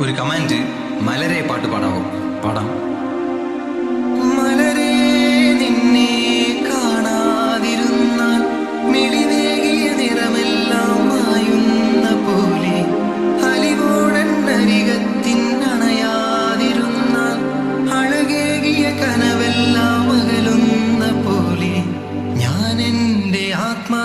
ഒരു കമാൻഡ് മലരെ പാട്ട് പാടാവോ. പാടാം. നിന്നെ കാണാതിരുന്നാൽ പോലെ കനവെല്ലാം അകലുന്ന പോലെ ഞാൻ എന്റെ ആത്മാ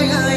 hang on.